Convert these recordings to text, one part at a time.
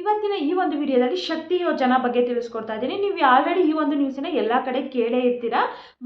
ಇವತ್ತಿನ ಈ ಒಂದು ವಿಡಿಯೋದಲ್ಲಿ ಶಕ್ತಿ ಯೋಜನಾ ಬಗ್ಗೆ ತಿಳಿಸ್ಕೊಡ್ತಾ ಇದ್ದೀನಿ. ನೀವು ಆಲ್ರೆಡಿ ಈ ಒಂದು ನ್ಯೂಸನ್ನ ಎಲ್ಲ ಕಡೆ ಕೇಳೇ ಇರ್ತೀರ.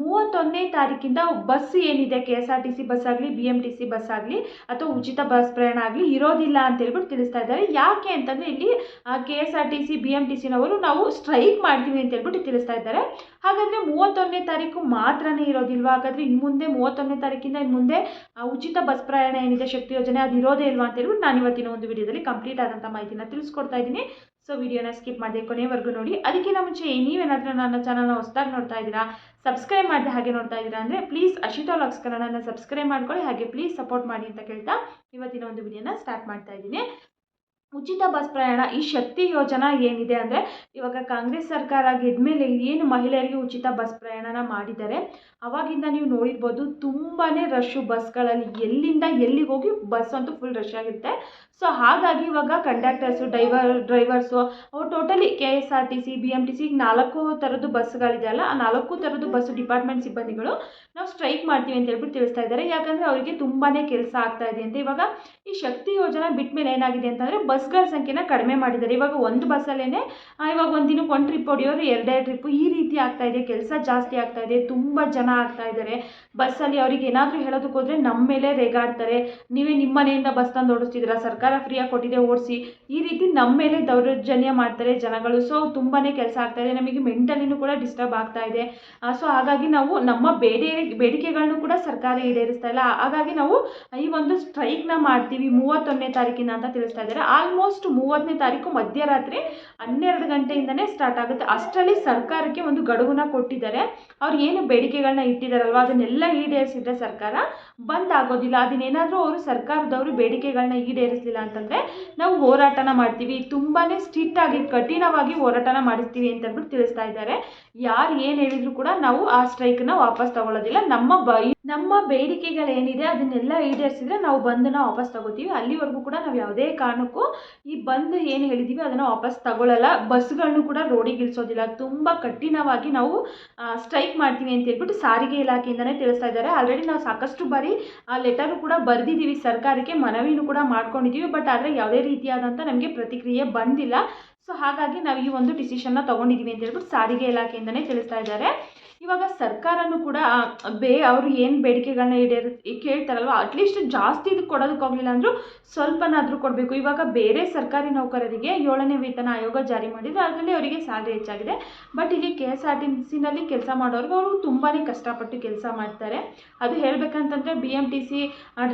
ಮೂವತ್ತೊಂದನೇ ತಾರೀಕಿಂದ ಬಸ್ ಏನಿದೆ K S R T C bus ಆಗಲಿ B M T C bus ಆಗಲಿ, ಅಥವಾ ಉಚಿತ ಬಸ್ ಪ್ರಯಾಣ ಆಗಲಿ ಇರೋದಿಲ್ಲ ಅಂತ ಹೇಳ್ಬಿಟ್ಟು ತಿಳಿಸ್ತಾ ಇದ್ದಾರೆ. ಯಾಕೆ ಅಂತಂದರೆ ಇಲ್ಲಿ K S R T C B M T ಸಿನವರು ನಾವು ಸ್ಟ್ರೈಕ್ ಮಾಡ್ತೀವಿ ಅಂತ ಹೇಳ್ಬಿಟ್ಟು ತಿಳಿಸ್ತಾ ಇದ್ದಾರೆ. ಹಾಗಾದರೆ ಮೂವತ್ತೊಂದನೇ ತಾರೀಕು ಮಾತ್ರನೇ ಇರೋದಿಲ್ವಾ? ಹಾಗಾದರೆ ಇನ್ನು ಮುಂದೆ ಮೂವತ್ತೊಂದನೇ ತಾರೀಕಿಂದ ಇನ್ನು ಮುಂದೆ ಉಚಿತ ಬಸ್ ಪ್ರಯಾಣ ಏನಿದೆ, ಶಕ್ತಿ ಯೋಜನೆ ಅದು ಇರೋದೇ ಇಲ್ವಾ ಅಂತ ನಾನು ಇವತ್ತಿನ ಒಂದು ವಿಡಿಯೋದಲ್ಲಿ ಕಂಪ್ಲೀಟ್ ಆದಂಥ ಮಾಹಿತಿನ ತಿಳಿಸ್ಕೊಡ್ತಾ ಇದ್ದೀನಿ. ಸೊ ವಿಡಿಯೋನ ಸ್ಕಿಪ್ ಮಾಡಿದೆ ಕೊನೆವರೆಗೂ ನೋಡಿ. ಅದಕ್ಕಿಂತ ಮುಂಚೆ ನೀವೇನಾದರೂ ನನ್ನ ಚಾನಲ್ನ ಹೊಸದಾಗಿ ನೋಡ್ತಾ ಇದ್ದೀರಾ ಸಬ್ಸ್ಕ್ರೈಬ್ ಮಾಡಿದೆ ಹಾಗೆ ನೋಡ್ತಾ ಇದ್ದೀರಾ ಅಂದರೆ ಪ್ಲೀಸ್ ಅಶಿತಾ ಲಾಕ್ಸ್ ಕನ್ನಡನ ಸಬ್ಸ್ಕ್ರೈಬ್ ಮಾಡ್ಕೊಳ್ಳಿ. ಹಾಗೆ ಪ್ಲೀಸ್ ಸಪೋರ್ಟ್ ಮಾಡಿ ಅಂತ ಕೇಳ್ತಾ ಇವತ್ತಿನ ಒಂದು ವಿಡಿಯೋನ ಸ್ಟಾರ್ಟ್ ಮಾಡ್ತಾ ಇದ್ದೀನಿ. ಉಚಿತ ಬಸ್ ಪ್ರಯಾಣ ಈ ಶಕ್ತಿ ಯೋಜನಾ ಏನಿದೆ ಅಂದರೆ ಇವಾಗ ಕಾಂಗ್ರೆಸ್ ಸರ್ಕಾರ ಗೆದ್ಮೇಲೆ ಏನು ಮಹಿಳೆಯರಿಗೆ ಉಚಿತ ಬಸ್ ಪ್ರಯಾಣನ ಮಾಡಿದ್ದಾರೆ, ಅವಾಗಿಂದ ನೀವು ನೋಡಿರ್ಬೋದು ತುಂಬಾ ರಶ್ಶು ಬಸ್ಗಳಲ್ಲಿ ಎಲ್ಲಿಂದ ಎಲ್ಲಿಗೆ ಹೋಗಿ ಬಸ್ ಅಂತೂ ಫುಲ್ ರಶ್ ಆಗಿರುತ್ತೆ. ಸೊ ಹಾಗಾಗಿ ಇವಾಗ ಕಂಡಕ್ಟರ್ಸು ಡೈವರ್ ಡ್ರೈವರ್ಸು ಅವು totally K S R T C B M T C ನಾಲ್ಕು ಥರದ್ದು ಬಸ್ಗಳಿದೆ ಅಲ್ಲ, ಆ ನಾಲ್ಕು ಥರದ್ದು ಬಸ್ಸು ಡಿಪಾರ್ಟ್ಮೆಂಟ್ ಸಿಬ್ಬಂದಿಗಳು ನಾವು ಸ್ಟ್ರೈಕ್ ಮಾಡ್ತೀವಿ ಅಂತ ಹೇಳ್ಬಿಟ್ಟು ತಿಳಿಸ್ತಾ ಇದ್ದಾರೆ. ಯಾಕಂದರೆ ಅವರಿಗೆ ತುಂಬಾ ಕೆಲಸ ಆಗ್ತಾ ಇದೆ ಅಂತ ಇವಾಗ ಈ ಶಕ್ತಿ ಯೋಜನೆ ಬಿಟ್ಟ ಮೇಲೆ ಏನಾಗಿದೆ ಅಂತಂದರೆ ಬಸ್ಗಳ ಸಂಖ್ಯೆನ ಕಡಿಮೆ ಮಾಡಿದ್ದಾರೆ. ಇವಾಗ ಒಂದು ಬಸ್ಸಲ್ಲೇ ಇವಾಗ ಒಂದು ದಿನಕ್ಕೆ ಒಂದು ಟ್ರಿಪ್ ಹೊಡಿಯೋರು ಎರಡೆರಡು ಟ್ರಿಪ್ಪು ಈ ರೀತಿ ಆಗ್ತಾ ಇದೆ, ಕೆಲಸ ಜಾಸ್ತಿ ಆಗ್ತಾ ಇದೆ, ತುಂಬ ಜನ ಆಗ್ತಾ ಇದ್ದಾರೆ. ಬಸ್ಸಲ್ಲಿ ಅವ್ರಿಗೆ ಏನಾದರೂ ಹೇಳೋದಕ್ಕೆ ಹೋದರೆ ನಮ್ಮ ಮೇಲೆ ರೇಗಾಡ್ತಾರೆ. ನೀವೇ ನಿಮ್ಮ ಮನೆಯಿಂದ ಬಸ್ ತಂದು ಓಡಿಸ್ತಿದ್ದೀರಾ? ಸರ್ಕಾರ ಫ್ರೀಯಾಗಿ ಕೊಟ್ಟಿದೆ, ಓಡಿಸಿ. ಈ ರೀತಿ ನಮ್ಮ ಮೇಲೆ ದೌರ್ಜನ್ಯ ಮಾಡ್ತಾರೆ ಜನಗಳು. ಸೊ ತುಂಬಾ ಕೆಲಸ ಆಗ್ತಾ ಇದೆ. ನಮಗೆ ಮೆಂಟಲಿನೂ ಕೂಡ ಡಿಸ್ಟರ್ಬ್ ಆಗ್ತಾ ಇದೆ. ಸೊ ಹಾಗಾಗಿ ನಾವು ನಮ್ಮ ಬೇಡಿಕೆ ಬೇಡಿಕೆಗಳನ್ನು ಕೂಡ ಸರ್ಕಾರ ಈಡೇರಿಸ್ತಾ ಇಲ್ಲ. ಹಾಗಾಗಿ ನಾವು ಈ ಒಂದು ಸ್ಟ್ರೈಕ್ನ ಮಾಡ್ತೀವಿ ಮೂವತ್ತೊಂದನೇ ತಾರೀಕಿನ ಅಂತ ತಿಳಿಸ್ತಾ ಇದ್ದಾರೆ. ಆಲ್ಮೋಸ್ಟ್ ಮೂವತ್ತನೇ ತಾರೀಕು ಮಧ್ಯರಾತ್ರಿ ಹನ್ನೆರಡು ಗಂಟೆಯಿಂದನೇ ಸ್ಟಾರ್ಟ್ ಆಗುತ್ತೆ. ಅಷ್ಟರಲ್ಲಿ ಸರ್ಕಾರಕ್ಕೆ ಒಂದು ಗಡುವನ್ನ ಕೊಟ್ಟಿದ್ದಾರೆ. ಅವ್ರು ಏನು ಬೇಡಿಕೆಗಳನ್ನ ಇಟ್ಟಿದ್ದಾರಲ್ವ ಅದನ್ನೆಲ್ಲ ಈಡೇರಿಸಿದ್ರೆ ಸರ್ಕಾರ ಬಂದ್ ಆಗೋದಿಲ್ಲ ಅದನ್ನೇನಾದರೂ ಅವರು ಸರ್ಕಾರದವರು ಬೇಡಿಕೆಗಳನ್ನ ಈಡೇರಿಸಲಿಲ್ಲ ಅಂತಂದರೆ ನಾವು ಹೋರಾಟನ ಮಾಡ್ತೀವಿ. ತುಂಬಾ ಸ್ಟ್ರಿಕ್ಟ್ ಆಗಿ ಕಠಿಣವಾಗಿ ಹೋರಾಟನ ಮಾಡಿಸ್ತೀವಿ ಅಂತ ಅಂದ್ಬಿಟ್ಟು ತಿಳಿಸ್ತಾ ಇದ್ದಾರೆ. ಯಾರು ಏನು ಹೇಳಿದ್ರು ಕೂಡ ನಾವು ಆ ಸ್ಟ್ರೈಕ್ನ ವಾಪಸ್ ತಗೊಳ್ಳೋದಿಲ್ಲ. ನಮ್ಮ ಬ ನಮ್ಮ ಬೇಡಿಕೆಗಳೇನಿದೆ ಅದನ್ನೆಲ್ಲ ಈಡೇರಿಸಿದ್ರೆ ನಾವು ಬಂದನ್ನ ವಾಪಸ್ ತಗೋತೀವಿ. ಅಲ್ಲಿವರೆಗೂ ಕೂಡ ನಾವು ಯಾವುದೇ ಕಾರಣಕ್ಕೂ ಈ ಬಂದ್ ಏನು ಹೇಳಿದ್ದೀವಿ ಅದನ್ನು ವಾಪಸ್ ತಗೊಳ್ಳಲ್ಲ ಬಸ್ಗಳನ್ನು ಕೂಡ ರೋಡಿಗೆ ಇಳಿಸೋದಿಲ್ಲ. ತುಂಬ ಕಠಿಣವಾಗಿ ನಾವು ಸ್ಟ್ರೈಕ್ ಮಾಡ್ತೀವಿ ಅಂತ ಹೇಳ್ಬಿಟ್ಟು ಸಾರಿಗೆ ಇಲಾಖೆಯಿಂದನೇ ತಿಳಿಸ್ತಾ ಇದ್ದಾರೆ. ಆಲ್ರೆಡಿ ನಾವು ಸಾಕಷ್ಟು ಬಾರಿ, ಆ, ಲೆಟರ್ ಕೂಡ ಬರೆದಿದ್ದೀವಿ ಸರ್ಕಾರಕ್ಕೆ ಮನವಿನೂ ಕೂಡ ಮಾಡ್ಕೊಂಡಿದ್ದೀವಿ ಬಟ್ ಆದರೆ ಯಾವುದೇ ರೀತಿಯಾದಂಥ ನಮಗೆ ಪ್ರತಿಕ್ರಿಯೆ ಬಂದಿಲ್ಲ. ಸೊ, ಹಾಗಾಗಿ ನಾವು ಈ ಒಂದು ಡಿಸಿಷನ್ನ ತೊಗೊಂಡಿದ್ದೀವಿ ಅಂತ ಹೇಳ್ಬಿಟ್ಟು ಸಾರಿಗೆ ಇಲಾಖೆಯಿಂದನೇ ತಿಳಿಸ್ತಾ ಇದ್ದಾರೆ. ಇವಾಗ ಸರ್ಕಾರನೂ ಕೂಡ, ಬೇ, ಅವರು ಏನು ಬೇಡಿಕೆಗಳನ್ನ ಈಡೇರಿ, ಕೇಳ್ತಾರಲ್ವ? ಅಟ್ಲೀಸ್ಟ್ ಜಾಸ್ತಿ ಇದು ಕೊಡೋದಕ್ಕಾಗಲಿಲ್ಲ ಅಂದರೂ ಸ್ವಲ್ಪನಾದರೂ ಕೊಡಬೇಕು. ಇವಾಗ ಬೇರೆ ಸರ್ಕಾರಿ ನೌಕರರಿಗೆ ಏಳನೇ ವೇತನ ಆಯೋಗ ಜಾರಿ ಮಾಡಿದ್ರು ಅದರಲ್ಲಿ ಅವರಿಗೆ ಸ್ಯಾಲ್ರಿ ಹೆಚ್ಚಾಗಿದೆ. ಬಟ್ ಇಲ್ಲಿ ಕೆ ಎಸ್ ಆರ್ ಟಿ ಸಿನಲ್ಲಿ ಕೆಲಸ ಮಾಡೋರಿಗೆ ಅವರು ತುಂಬಾ ಕಷ್ಟಪಟ್ಟು ಕೆಲಸ ಮಾಡ್ತಾರೆ. ಅದು ಹೇಳಬೇಕಂತಂದರೆ B M T C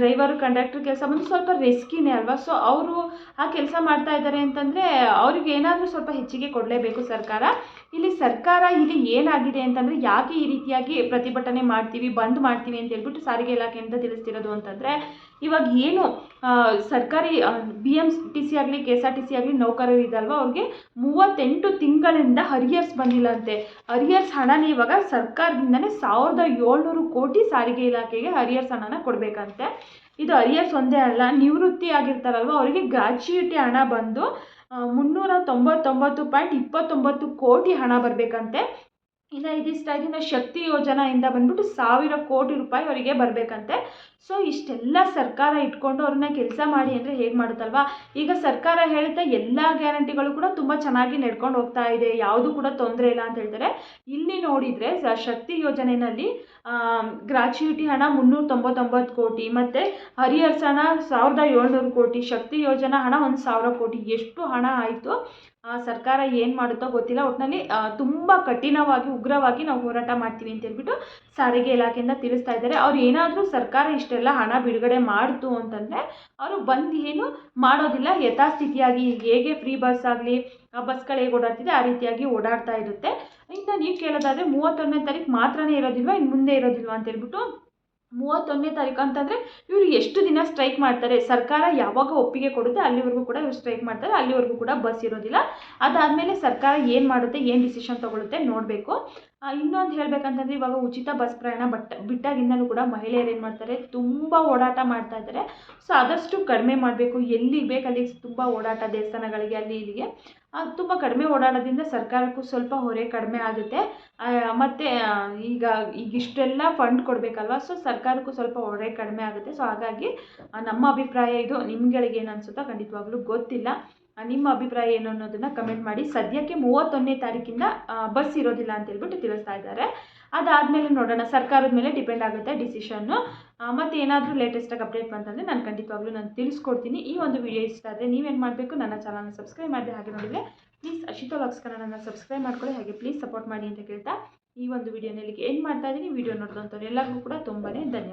driver, conductor ಕೆಲಸ ಬಂದು ಸ್ವಲ್ಪ ರಿಸ್ಕಿನೇ ಅಲ್ವಾ? ಸೊ ಅವರು ಆ ಕೆಲಸ ಮಾಡ್ತಾ ಇದ್ದಾರೆ ಅಂತಂದರೆ ಅವ್ರಿಗೆ ಏನಾದರೂ ಸ್ವಲ್ಪ ಹೆಚ್ಚಿಗೆ ಕೊಡಲೇಬೇಕು ಸರ್ಕಾರ. ಇಲ್ಲಿ ಸರ್ಕಾರ ಇಲ್ಲಿ ಏನಾಗಿದೆ ಅಂತಂದರೆ ಯಾಕೆ ಈ ರೀತಿಯಾಗಿ ಪ್ರತಿಭಟನೆ ಮಾಡ್ತೀವಿ, ಬಂದ್ ಮಾಡ್ತೀವಿ ಅಂತ ಹೇಳ್ಬಿಟ್ಟು ಸಾರಿಗೆ ಇಲಾಖೆಯಿಂದ ತಿಳಿಸ್ತಿರೋದು ಅಂತಂದರೆ, ಇವಾಗ ಏನು ಸರ್ಕಾರಿ ಬಿ ಎಂ ಟಿ ಸಿ ಆಗಲಿ K S R T C ಆಗಲಿ ನೌಕರರು ಅವ್ರಿಗೆ ಮೂವತ್ತೆಂಟು ತಿಂಗಳಿಂದ ಹರಿಯರ್ಸ್ ಬಂದಿಲ್ಲಂತೆ. ಹರಿಯರ್ಸ್ ಹಣನ ಇವಾಗ ಸರ್ಕಾರದಿಂದನೇ ಸಾವಿರದ ಏಳ್ನೂರು ಕೋಟಿ ಸಾರಿಗೆ ಇಲಾಖೆಗೆ ಹರಿಯರ್ಸ್ ಹಣನ ಕೊಡಬೇಕಂತೆ. ಇದು ಹರಿಯರ್ಸ್ ಒಂದೇ ಅಲ್ಲ, ನಿವೃತ್ತಿ ಆಗಿರ್ತಾರಲ್ವ, ಅವರಿಗೆ ಗ್ರಾಚ್ಯುಯಿಟಿ ಹಣ ಬಂದು ಮುನ್ನೂರ ತೊಂಬತ್ತೊಂಬತ್ತು ಪಾಯಿಂಟ್ ಇಪ್ಪತ್ತೊಂಬತ್ತು ಕೋಟಿ ಹಣ ಬರಬೇಕಂತೆ. ಇನ್ನು ಇದಿಷ್ಟಾಗಿ ಇನ್ನು ಶಕ್ತಿ ಯೋಜನೆಯಿಂದ ಬಂದ್ಬಿಟ್ಟು ಸಾವಿರ ಕೋಟಿ ರೂಪಾಯಿ ಅವರಿಗೆ ಬರಬೇಕಂತೆ. ಸೊ ಇಷ್ಟೆಲ್ಲ ಸರ್ಕಾರ ಇಟ್ಕೊಂಡು ಅವ್ರನ್ನ ಕೆಲಸ ಮಾಡಿ ಅಂದರೆ ಹೇಗೆ ಮಾಡುತ್ತಲ್ವಾ? ಈಗ ಸರ್ಕಾರ ಹೇಳ್ತಾ ಎಲ್ಲ ಗ್ಯಾರಂಟಿಗಳು ಕೂಡ ತುಂಬ ಚೆನ್ನಾಗಿ ನಡ್ಕೊಂಡು ಹೋಗ್ತಾ ಇದೆ. ಯಾವುದು ಕೂಡ ತೊಂದರೆ ಇಲ್ಲ ಅಂತ ಹೇಳ್ತಾರೆ. ಇಲ್ಲಿ ನೋಡಿದರೆ ಶಕ್ತಿ ಯೋಜನೆಯಲ್ಲಿ ಗ್ರಾಚ್ಯುಯಿಟಿ ಹಣ ಮುನ್ನೂರ ತೊಂಬತ್ತೊಂಬತ್ತು ಕೋಟಿ, ಮತ್ತು ಹರಿಹರ್ಸ್ ಹಣ ಸಾವಿರದ ಏಳ್ನೂರು ಕೋಟಿ, ಶಕ್ತಿ ಯೋಜನಾ ಹಣ ಒಂದು ಸಾವಿರ ಕೋಟಿ, ಎಷ್ಟು ಹಣ ಆಯಿತು? ಸರ್ಕಾರ ಏನು ಮಾಡುತ್ತೋ ಗೊತ್ತಿಲ್ಲ. ಒಟ್ಟಿನಲ್ಲಿ ತುಂಬ ಕಠಿಣವಾಗಿ, ಉಗ್ರವಾಗಿ ನಾವು ಹೋರಾಟ ಮಾಡ್ತೀವಿ ಅಂತ ಹೇಳ್ಬಿಟ್ಟು ಸಾರಿಗೆ ಇಲಾಖೆಯಿಂದ ತಿಳಿಸ್ತಾ ಇದ್ದಾರೆ. ಅವ್ರು ಏನಾದರೂ ಸರ್ಕಾರ ಇಷ್ಟೆಲ್ಲ ಹಣ ಬಿಡುಗಡೆ ಮಾಡ್ತು ಅಂತಂದರೆ ಅವರು ಬಂದು ಏನು ಮಾಡೋದಿಲ್ಲ. ಯಥಾಸ್ಥಿತಿಯಾಗಿ ಹೇಗೆ ಫ್ರೀ ಬಸ್ ಆಗಲಿ ಬಸ್ಗಳು ಹೇಗೆ ಓಡಾಡ್ತಿದೆ ಆ ರೀತಿಯಾಗಿ ಓಡಾಡ್ತಾ ಇರುತ್ತೆ. ಇನ್ನು ನೀವು ಕೇಳೋದಾದರೆ ಮೂವತ್ತೊಂದನೇ ತಾರೀಕು ಮಾತ್ರನೇ ಇರೋದಿಲ್ವಾ ಇನ್ನು ಮುಂದೆ ಇರೋದಿಲ್ವಾ ಅಂತ ಹೇಳ್ಬಿಟ್ಟು ಮೂವತ್ತೊಂದನೇ ತಾರೀಕು ಅಂತಂದರೆ ಇವರು ಎಷ್ಟು ದಿನ ಸ್ಟ್ರೈಕ್ ಮಾಡ್ತಾರೆ? ಸರ್ಕಾರ ಯಾವಾಗ ಒಪ್ಪಿಗೆ ಕೊಡುತ್ತೆ? ಅಲ್ಲಿವರೆಗೂ ಕೂಡ ಇವರು ಸ್ಟ್ರೈಕ್ ಮಾಡ್ತಾರೆ. ಅಲ್ಲಿವರೆಗೂ ಕೂಡ ಬಸ್ ಇರೋದಿಲ್ಲ. ಅದಾದಮೇಲೆ ಸರ್ಕಾರ ಏನು ಮಾಡುತ್ತೆ? ಏನು ಡಿಸಿಷನ್ ತೊಗೊಳುತ್ತೆ ನೋಡಬೇಕು. ಇನ್ನೊಂದು ಹೇಳಬೇಕಂತಂದ್ರೆ ಇವಾಗ ಉಚಿತ ಬಸ್ ಪ್ರಯಾಣ ಬಟ್, ಬಿಟ್ಟಾಗಿಂದಲೂ ಕೂಡ ಮಹಿಳೆಯರು ಏನು ಮಾಡ್ತಾರೆ, ತುಂಬ ಓಡಾಟ ಮಾಡ್ತಾ ಇದ್ದಾರೆ. ಸೊ ಆದಷ್ಟು ಕಡಿಮೆ ಮಾಡಬೇಕು. ಎಲ್ಲಿಗೆ ಬೇಕು ಅಲ್ಲಿಗೆ ತುಂಬ ಓಡಾಟ ದೇವಸ್ಥಾನಗಳಿಗೆ, ಅಲ್ಲಿ ಇಲ್ಲಿಗೆ. ತುಂಬ ಕಡಿಮೆ ಓಡಾಡೋದ್ರಿಂದ ಸರ್ಕಾರಕ್ಕೂ ಸ್ವಲ್ಪ ಹೊರೆ ಕಡಿಮೆ ಆಗುತ್ತೆ. ಮತ್ತು ಈಗ ಈಗ ಇಷ್ಟೆಲ್ಲ ಫಂಡ್ ಕೊಡಬೇಕಲ್ವ? ಸೊ ಸರ್ಕಾರಕ್ಕೂ ಸ್ವಲ್ಪ ಹೊರೆ ಕಡಿಮೆ ಆಗುತ್ತೆ. ಸೊ ಹಾಗಾಗಿ ನಮ್ಮ ಅಭಿಪ್ರಾಯ ಇದು. ನಿಮ್ಗಳಿಗೆ ಏನು ಅನಿಸುತ್ತೋ ಖಂಡಿತವಾಗ್ಲೂ ಗೊತ್ತಿಲ್ಲ. ನಿಮ್ಮ ಅಭಿಪ್ರಾಯ ಏನು ಅನ್ನೋದನ್ನು ಕಮೆಂಟ್ ಮಾಡಿ. ಸದ್ಯಕ್ಕೆ ಮೂವತ್ತೊಂದನೇ ತಾರೀಕಿಂದ ಬಸ್ ಇರೋದಿಲ್ಲ ಅಂತ ಹೇಳ್ಬಿಟ್ಟು ತಿಳಿಸ್ತಾ ಇದ್ದಾರೆ. ಅದಾದಮೇಲೆ ನೋಡೋಣ. ಸರ್ಕಾರದ ಮೇಲೆ ಡಿಪೆಂಡ್ ಆಗುತ್ತೆ ಡಿಸಿಷನ್ನು ಮತ್ತು ಏನಾದರೂ ಲೇಟೆಸ್ಟಾಗಿ ಅಪ್ಡೇಟ್ ಬಂತಂದರೆ ನಾನು ಖಂಡಿತವಾಗ್ಲೂ ನಾನು ತಿಳಿಸ್ಕೊಡ್ತೀನಿ. ಈ ಒಂದು ವಿಡಿಯೋ ಇಷ್ಟ ಆದರೆ ನೀವೇನು ಮಾಡಬೇಕು ನನ್ನ ಚಾನಲ್ನ ಸಬ್ಸ್ಕ್ರೈಬ್ ಮಾಡಿದೆ ಹಾಗೆ ನೋಡಿದರೆ ಪ್ಲೀಸ್ ಅಶಿತಾ ಲಾಕ್ಸ್ ಕನ್ನಡನ ಸಬ್ಸ್ಕ್ರೈಬ್ ಮಾಡ್ಕೊಳ್ಳಿ. ಹಾಗೆ ಪ್ಲೀಸ್ ಸಪೋರ್ಟ್ ಮಾಡಿ ಅಂತ ಕೇಳ್ತಾ ಈ ಒಂದು ವಿಡಿಯೋನಲ್ಲಿ ಏನು ಮಾಡ್ತಾ ಇದ್ದೀನಿ. ವಿಡಿಯೋ ನೋಡಿದಂಥವ್ರು ಎಲ್ಲರಿಗೂ ಕೂಡ ತುಂಬಾ ಧನ್ಯವಾದ.